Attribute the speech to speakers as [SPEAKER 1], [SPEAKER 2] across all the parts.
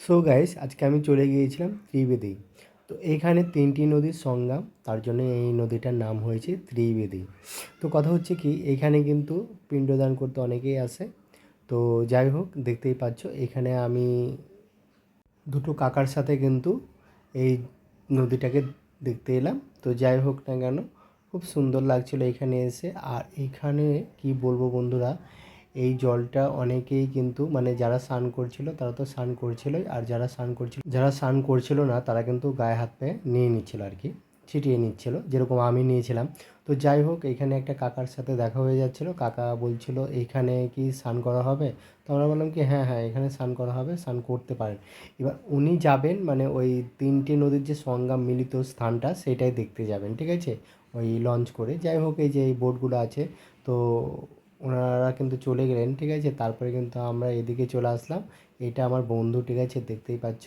[SPEAKER 1] So guys আজকে আমি চলে গিয়েছিলাম ত্রিবেদী। তো এইখানে তিনটি নদীর সংগ্রাম তার জন্য এই নদীটার নাম হয়েছে ত্রিবেদী। তো কথা হচ্ছে কি, এখানে কিন্তু পিণ্ডদান করতে অনেকেই আসে। তো যাই হোক, দেখতেই পাচ্ছ, এখানে আমি দুটো কাকার সাথে কিন্তু এই নদীটাকে দেখতে এলাম। তো যাই হোক না কেন, খুব সুন্দর লাগছিল এখানে এসে। আর এখানে কি বলব বন্ধুরা এই জলটা অনেকেই কিন্তু মানে যারা স্নান করছিল, তারা তো স্নান করছিলই। আর যারা স্নান করছিল, যারা স্নান করছিল না, তারা কিন্তু গায়ে হাত পায়ে নিয়ে নিচ্ছিল আর কি, ছিটিয়ে নিচ্ছিল, যেরকম আমি নিয়েছিলাম। তো যাই হোক, এখানে একটা কাকার সাথে দেখা হয়ে যাচ্ছিল। কাকা বলছিল এইখানে কি স্নান করা হবে? তো আমরা বললাম কি হ্যাঁ হ্যাঁ এখানে স্নান করা হবে, স্নান করতে পারেন। এবার উনি যাবেন মানে ওই তিনটে নদীর যে সঙ্গম মিলিত স্থানটা, সেটাই দেখতে যাবেন, ঠিক আছে? ওই লঞ্চ করে। যাই হোক, এই যে এই বোটগুলো আছে, তো ওনারা কিন্তু চলে গেলেন, ঠিক আছে? তারপরে কিন্তু আমরা এদিকে চলে আসলাম। এটা আমার বন্ধু, ঠিক আছে? দেখতেই পাচ্ছ।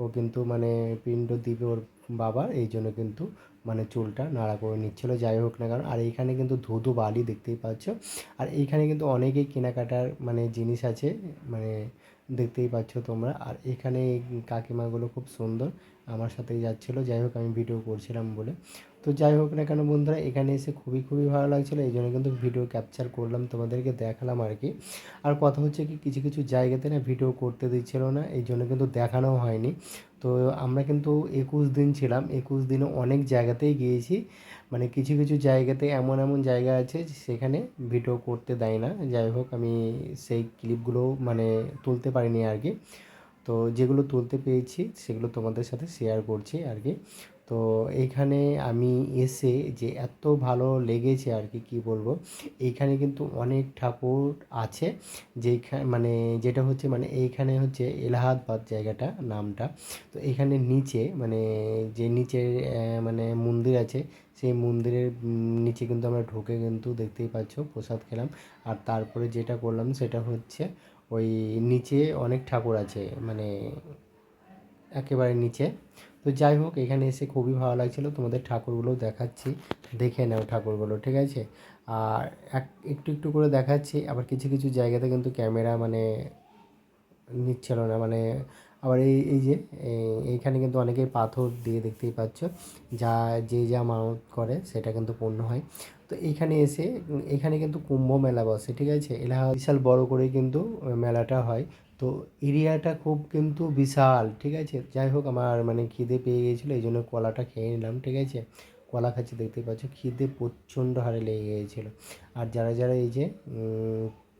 [SPEAKER 1] ও কিন্তু মানে পিণ্ড দিবে ওর বাবার এই জন্য কিন্তু মানে চুলটা নাড়া করে নিচ্ছিল। যাই হোক না কারণ আর এইখানে কিন্তু ধুধু বালি দেখতেই পাচ্ছ। আর এইখানে কিন্তু অনেকেই কেনাকাটার মানে জিনিস আছে মানে দেখতেই পাচ্ছ তোমরা। আর এখানে কাকিমাগুলো খুব সুন্দর আমার সাথেই যাচ্ছিল। যাই হোক, আমি ভিডিও করছিলাম বলে। তো যাই হোক না কেন বন্ধুরা, এখানে এসে খুবই খুবই ভালো লাগছিল, এই জন্য কিন্তু ভিডিও ক্যাপচার করলাম, তোমাদেরকে দেখালাম আর কি। আর কথা হচ্ছে কি, কিছু কিছু জায়গাতে না ভিডিও করতে দিচ্ছিল না, এই জন্য কিন্তু দেখানো হয়নি। তো আমরা কিন্তু একুশ দিন ছিলাম, একুশ দিনে অনেক জায়গাতেই গিয়েছি মানে কিছু কিছু জায়গাতে এমন এমন জায়গা আছে, সেখানে ভিডিও করতে দেয় না। যাই হোক, আমি সেই ক্লিপগুলো মানে তুলতে পারিনি আর কি। তো যেগুলো তুলতে পেরেছি সেগুলো তোমাদের সাথে শেয়ার করছি আর কি। তো এইখানে আমি এসে যে এত ভালো লেগেছে আর কি, কী বলব, এইখানে কিন্তু অনেক ঠাকুর আছে যেখানে মানে যেটা হচ্ছে মানে এইখানে হচ্ছে এলাহাবাদ জায়গাটা নামটা। তো এখানে নিচে মানে যে নিচে মানে মন্দির আছে, সেই মন্দিরের নিচে কিন্তু আমরা ঢুকে কিন্তু দেখতেই পাচ্ছ, প্রসাদ খেলাম। আর তারপরে যেটা করলাম সেটা হচ্ছে ওই নিচে অনেক ঠাকুর আছে মানে একেবারে নিচে। তো যাই হোক, এখানে এসে খুবই ভালো লাগছিল। তোমাদের ঠাকুরগুলো দেখাচ্ছি। দেখে নাও ঠাকুরগুলো, ঠিক আছে? আর এক, একটু একটু করে দেখাচ্ছি। আবার কিছু কিছু জায়গাতে কিন্তু ক্যামেরা মানে নিচ্ছিল না। মানে আবার এই এই যে এইখানে কিন্তু অনেকেই পাথর দিয়ে দেখতেই পাচ্ছ, যা, যে যা মানত করে, সেটা কিন্তু পূর্ণ হয়। তো এইখানে এসে এখানে কিন্তু কুম্ভ মেলা বসে, ঠিক আছে? এলাহা বিশাল বড় করে কিন্তু মেলাটা হয়। তো এরিয়াটা খুব কিন্তু বিশাল, ঠিক আছে? যাই হোক, আমার মানে খিদে পেয়ে গিয়েছিল, এই জন্য কলাটা খেয়ে নিলাম, ঠিক আছে? কলা খাচ্ছি, দেখতেই পাচ্ছ, খিদে প্রচণ্ড হারে লেগে গিয়েছিল। আর যারা যারা এই যে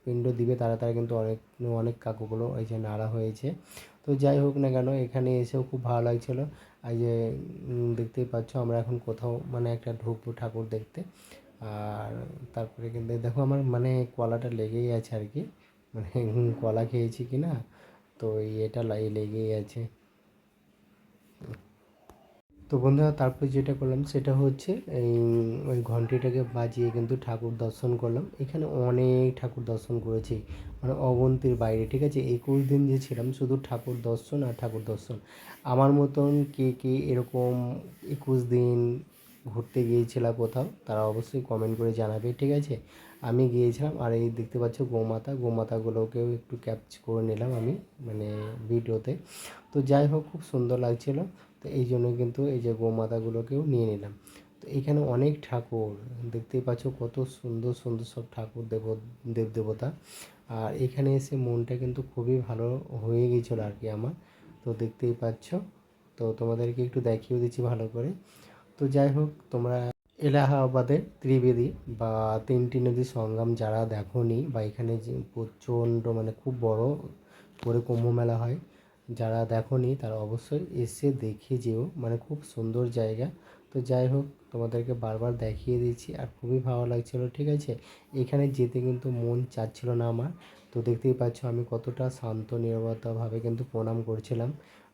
[SPEAKER 1] পিণ্ড দিবে, তারা তারা কিন্তু অনেক অনেক কাকুগুলো এই যে নাড়া হয়েছে। তো যাই হোক না কেন, এখানে এসেও খুব ভালো লাগছিল। আর যে দেখতেই পাচ্ছ আমরা এখন কোথাও মানে একটা ঢুকবো ঠাকুর দেখতে। আর তারপরে কিন্তু দেখো আমার মানে কলাটা লেগেই আছে আর কি। মানে কলা খেয়েছি কি না তো এটা লেগেই আছে। তো বন্ধুরা, তারপর যেটা করলাম সেটা হচ্ছে এই, ওই ঘন্টিটাকে বাজিয়ে কিন্তু ঠাকুর দর্শন করলাম। এখানে অনেক ঠাকুর দর্শন করেছি মানে অগন্তির বাইরে, ঠিক আছে? একুশ দিন যে ছিলাম, শুধু ঠাকুর দর্শন আর ঠাকুর দর্শন। আমার মতন কে কে এরকম একুশ দিন ঘুরতে গিয়েছিল কোথাও, তারা অবশ্যই কমেন্ট করে জানাবে, ঠিক আছে? আমি গিয়েছিলাম আর এই দেখতে পাচ্ছ গোমাতা গোমাতাগুলোকেও একটু ক্যাপচ করে নিলাম আমি মানে ভিডিওতে তো যাই হোক, খুব সুন্দর লাগছিল। তো এই জন্য কিন্তু এই যে গোমাতাগুলোকেও নিয়ে নিলাম। তো এখানে অনেক ঠাকুর, দেখতেই পাচ্ছ কত সুন্দর সুন্দর সব ঠাকুর দেব দেব দেবতা। আর এখানে এসে মনটা কিন্তু খুবই ভালো হয়ে গিয়েছিল আর কি আমার। তো দেখতেই পাচ্ছ, তো তোমাদেরকে একটু দেখিয়ে দিচ্ছি ভালো করে। তো যাই হোক, তোমরা এলাহাবাদের ত্রিবেদী বা তিনটি নদীর সঙ্গম যারা দেখোনি বা এখানে যে প্রচণ্ড মানে খুব বড় করে কুম্ভ মেলা হয় যারা দেখোনি, তারা অবশ্যই এসে দেখে যেও। মানে খুব সুন্দর জায়গা। তো যাই হোক, তোমাদেরকে বারবার দেখিয়ে দিচ্ছি আর খুবই ভালো লাগছিল, ঠিক আছে? এখানে যেতে কিন্তু মন চাচ্ছিল না আমার। তো দেখতেই পাচ্ছ আমি কতটা শান্ত, নিরবতাভাবে কিন্তু প্রণাম করছিলাম।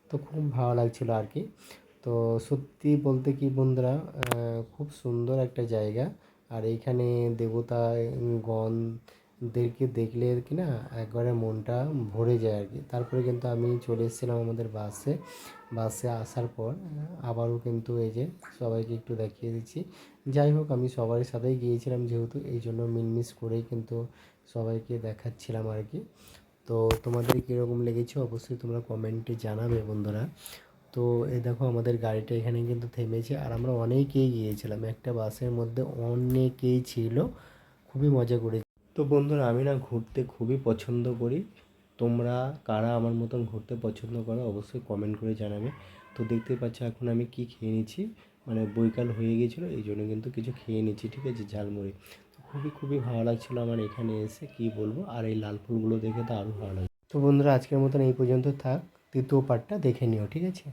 [SPEAKER 1] তো খুব ভালো লাগছিল আর কি। তো সত্যি বলতে কি বন্ধুরা খুব সুন্দর একটা জায়গা। আর এইখানে দেবতা গণদেরকে দেখলে আর কি না, একবারে মনটা ভরে যায় আর কি। তারপরে কিন্তু আমি চলে এসেছিলাম আমাদের বাসে। বাসে আসার পর, আবারও কিন্তু এই যে সবাইকে একটু দেখিয়ে দিচ্ছি। যাই হোক, আমি সবার সাথেই গিয়েছিলাম যেহেতু, এই জন্য মিলমিস করেই কিন্তু সবাইকে দেখাচ্ছিলাম আর কি। তো তোমাদের কীরকম লেগেছে অবশ্যই তোমরা কমেন্টে জানাবে বন্ধুরা। তো এই দেখো, আমাদের গাড়িটা এখানে কিন্তু থেমেছে আর আমরা অনেকেই গিয়েছিলাম। একটা বাসের মধ্যে অনেকেই ছিল। খুবই মজা করেছি। তো বন্ধুরা, আমি না ঘুরতে খুবই পছন্দ করি। তোমরা কারা আমার মতন ঘুরতে পছন্দ করো অবশ্যই কমেন্ট করে জানাবে। তো দেখতেই পাচ্ছ, এখন আমি কি খেয়ে নিচ্ছি? মানে বৈকাল হয়ে গিয়েছিল, এই জন্য কিন্তু কিছু খেয়ে নিচ্ছি, ঠিক আছে? ঝালমুড়ি। তো খুবই খুবই ভালো লাগছিল আমার এখানে এসে, কি বলব? আর এই লাল ফুলগুলো দেখে তো আরও ভালো লাগে তো বন্ধুরা, আজকের মতন এই পর্যন্ত থাক। তৃতীয় পার্টটা দেখে নিও, ঠিক আছে?